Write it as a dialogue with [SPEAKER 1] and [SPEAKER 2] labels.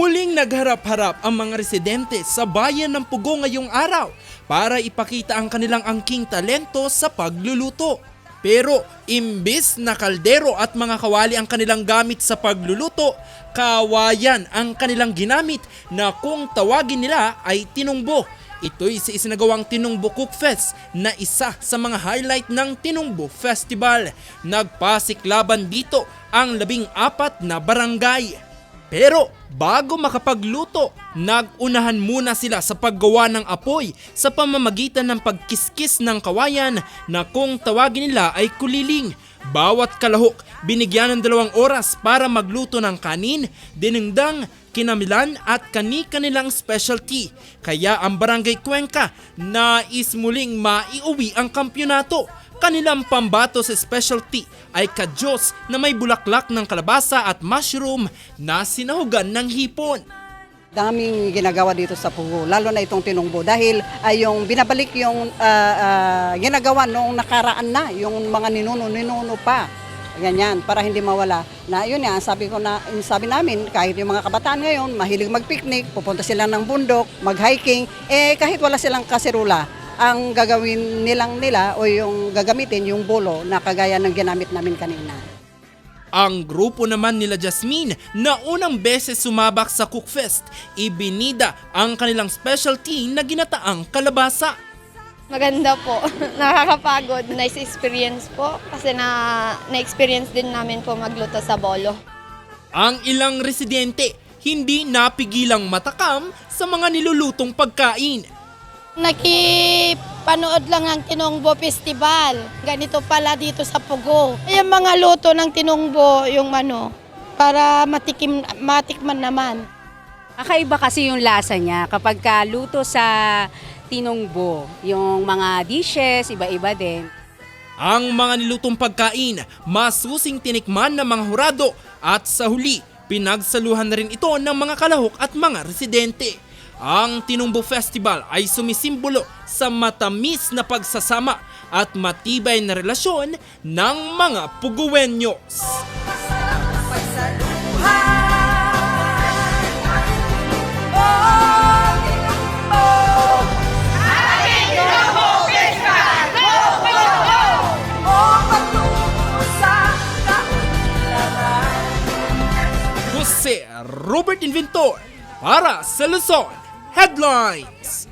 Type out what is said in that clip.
[SPEAKER 1] Pinagharap-harap ang mga residente sa bayan ng Pugo ngayong araw para ipakita ang kanilang angking talento sa pagluluto. Pero imbis na kaldero at mga kawali ang kanilang gamit sa pagluluto, kawayan ang kanilang ginamit na kung tawagin nila ay tinungbo. Ito'y sa isinagawang Tinungbo Cook Fest na isa sa mga highlight ng Tinungbo Festival. Nagpasiklaban dito ang labing apat na barangay. Pero bago makapagluto, nagunahan muna sila sa paggawa ng apoy sa pamamagitan ng pagkiskis ng kawayan na kung tawagin nila ay kuliling. Bawat kalahok binigyan ng dalawang oras para magluto ng kanin, dinengdang, kinamilan at kani-kanilang specialty. Kaya ang Barangay Cuenca nais muling maiuwi ang kampyonato. Kanilang pambato sa specialty ay kadyos na may bulaklak ng kalabasa at mushroom na sinahugan ng hipon.
[SPEAKER 2] daming ginagawa dito sa Pugo, lalo na itong tinungbo dahil ay yung binabalik yung ah, ah, ginagawa noong nakaraan na, yung mga ninuno-ninuno pa. Ganyan, para hindi mawala. Na yun nga, sabi ko na, sabi namin, kahit yung mga kabataan ngayon, mahilig mag-picnic, pupunta sila ng bundok, mag-hiking, eh kahit wala silang kaserula, ang gagawin nilang nila o yung gagamitin yung bolo na kagaya ng ginamit namin kanina.
[SPEAKER 1] Ang grupo naman nila Jasmine na unang beses sumabak sa Cookfest, ibinida ang kanilang specialty na ginataang kalabasa.
[SPEAKER 3] Maganda po. Nakakapagod. Nice experience po. Kasi na, na-experience din namin po magluto sa bolo.
[SPEAKER 1] Ang ilang residente hindi napigilang matakam sa mga nilulutong pagkain.
[SPEAKER 4] Nakipanood lang ng Tinongbo Festival. Ganito pala dito sa Pugo. Yung mga luto ng Tinongbo, yung ano, para matikim, matikman naman.
[SPEAKER 5] Kakaiba kasi yung lasa niya kapag ka luto sa tinongbo. Yung mga dishes, iba-iba din.
[SPEAKER 1] Ang mga nilutong pagkain, masusing tinikman ng mga hurado at sa huli, pinagsaluhan na rin ito ng mga kalahok at mga residente. Ang Tinumbo Festival ay sumisimbolo sa matamis na pagsasama at matibay na relasyon ng mga Puguwenyos. Jose Robert Inventor para sa Luzon Headlines.